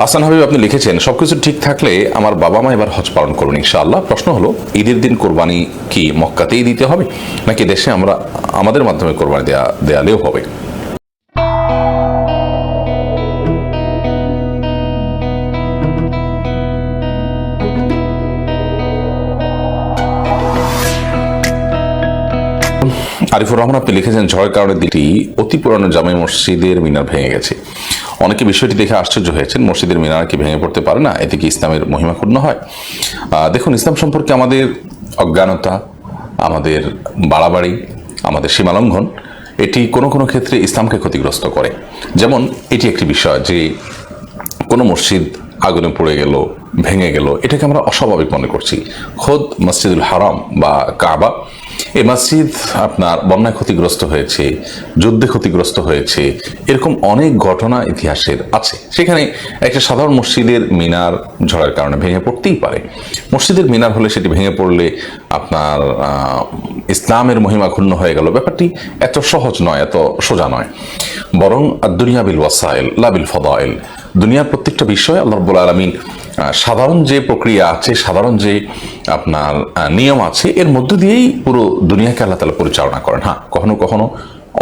হাসান হাবিব আপনি লিখেছেন, সবকিছু ঠিক থাকলে আমার বাবা মা এবার হজ পালন করুন ইনশাআল্লাহ। প্রশ্ন হলো, ঈদের দিন কোরবানি কি মক্কাতেই দিতে হবে? নাকি দেশে আমরা, আমাদের মাধ্যমে কোরবানি দেয়া, দেয়ালেও হবে? আরিফুর রহমান, আপনি লিখেছেন, ঝড়ের কারণে দুটি অতি পুরানো জামাই মসজিদের মিনার ভেঙে গেছে। অনেকে বিষয়টি দেখে আশ্চর্য হয়েছেন। মসজিদের মিনার কি ভেঙে পড়তে পারে না? এতে কি ইসলামের মহিমা ক্ষুণ্ণ হয়? দেখুন, ইসলাম সম্পর্কে আমাদের অজ্ঞানতা, আমাদের বাড়াবাড়ি, আমাদের সীমালঙ্ঘন, এটি কোনো কোনো ক্ষেত্রে ইসলামকে ক্ষতিগ্রস্ত করে। যেমন, এটি একটি বিষয় যে কোনো মসজিদ আগুনে পড়ে গেল, ভেঙে গেল, এটাকে আমরা অস্বাভাবিক মনে করছি। খোদ মসজিদুল হারাম বা কাবা এই মসজিদ আপনার বন্যায় ক্ষতিগ্রস্ত হয়েছে, যুদ্ধে ক্ষতিগ্রস্ত হয়েছে, এরকম অনেক ঘটনা ইতিহাসের আছে। সেখানে একটা সাধারণ মসজিদের মিনার ঝড়ের কারণে ভেঙে পড়তেই পারে। মসজিদের মিনার হলে সেটি ভেঙে পড়লে আপনার ইসলামের মহিমা ক্ষুণ্ণ হয়ে গেল। ব্যাপারটি এত সহজ নয়, এত সোজা নয়। বরং দুনিয়া বিল ওয়াসাইল লাবিল ফদাইল। দুনিয়ার প্রত্যেকটা বিষয় আল্লাহ রব্বুল আলমিন সাধারণ যে প্রক্রিয়া আছে, সাধারণ যে আপনার নিয়ম আছে, এর মধ্য দিয়েই পুরো দুনিয়াকে আল্লাহ তালা পরিচালনা করেন। হ্যাঁ কখনো কখনো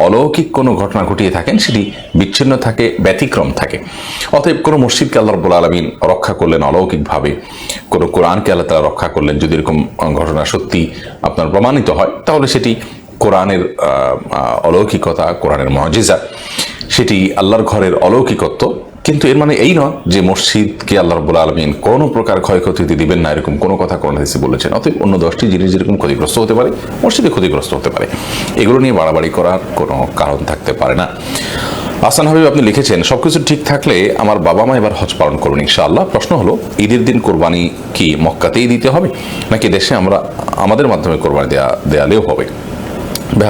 অলৌকিক কোনো ঘটনা ঘটিয়ে থাকেন, সেটি বিচ্ছিন্ন থাকে, ব্যতিক্রম থাকে। অতএব কোনো মসজিদকে আল্লাহ রব্বুল আলমিন রক্ষা করলেন অলৌকিকভাবে, কোনো কোরআনকে আল্লাহ তালা রক্ষা করলেন, যদি এরকম ঘটনা সত্যি আপনার প্রমাণিত হয়, তাহলে সেটি কোরআনের অলৌকিকতা, কোরআনের মজিজা, সেটি আল্লাহর ঘরের অলৌকিকত্ব কিন্তু এর মানে এই নয় যে মসজিদকে আল্লাহ রব্বুল আলমিন কোনো প্রকার ক্ষয়ক্ষতি দিবেন না, এরকম কোনো কথা কোরআন হাদিসে বলেছেন। অতএব অন্য দশটি জিনিস যেরকম ক্ষতিগ্রস্ত হতে পারে, মসজিদে ক্ষতিগ্রস্ত হতে পারে। এগুলো নিয়ে বাড়াবাড়ি করার কোনো কারণ থাকতে পারে না। আসান হাবিব, আপনি লিখেছেন, সবকিছু ঠিক থাকলে আমার বাবা মা এবার হজ পালন করুন ইনশাআল্লাহ। প্রশ্ন হলো, ঈদের দিন কোরবানি কি মক্কাতেই দিতে হবে, নাকি দেশে আমরা, আমাদের মাধ্যমে কোরবানি দেয়া, দেয়ালেও হবে?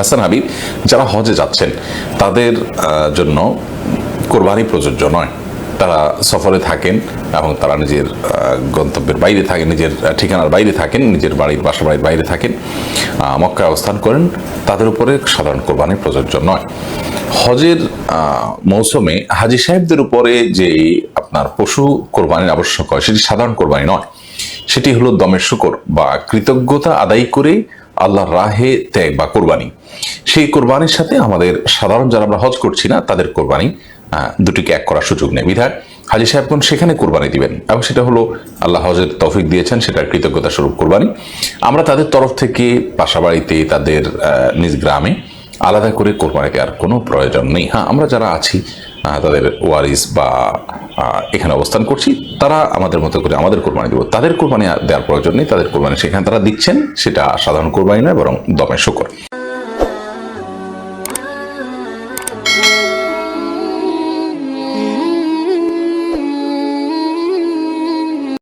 হাসান হাবিব, যারা হজে যাচ্ছেন, তাদের জন্য কোরবানি প্রযোজ্য নয়। তারা সফরে থাকেন এবং তারা নিজের গন্তব্যের বাইরে থাকেন, নিজের ঠিকানার বাইরে থাকেন, নিজের বাড়ির বাসা বাড়ির বাইরে থাকেন মক্কায় অবস্থান করেন। তাদের উপরে সাধারণ কোরবানি প্রযোজ্য নয়। হজের মৌসুমে হাজি সাহেবদের উপরে যে আপনার পশু কোরবানির আবশ্যক হয়, সেটি সাধারণ কোরবানি নয়। সেটি হলো দমের শুকর বা কৃতজ্ঞতা আদায় করে আল্লাহর রাহে ত্যাগ বা কোরবানি। সেই কোরবানির সাথে আমাদের সাধারণ যারা আমরা হজ করছি না, তাদের কোরবানি দুটিকে এক করার সুযোগ নেই। বিধায় হাজি সাহেবগণ সেখানে কোরবানি দিবেন। এবং সেটা হলো আল্লাহ হজের তৌফিক দিয়েছেন, সেটার কৃতজ্ঞতা স্বরূপ কোরবানি। আমরা তাদের তরফ থেকে বাসা বাড়িতে তাদের নিজ গ্রামে আলাদা করে কোরবানি দেওয়ার কোনো প্রয়োজন নেই। হ্যাঁ আমরা যারা আছি তাদের ওয়ারিস বা এখানে অবস্থান করছি, তারা আমাদের মতো করে আমাদের কোরবানি দেবো। তাদের কোরবানি দেওয়ার প্রয়োজন নেই, তাদের কোরবানি সেখানে তারা দিচ্ছেন, সেটা সাধারণ কোরবানি নয়, বরং দমে শুকর।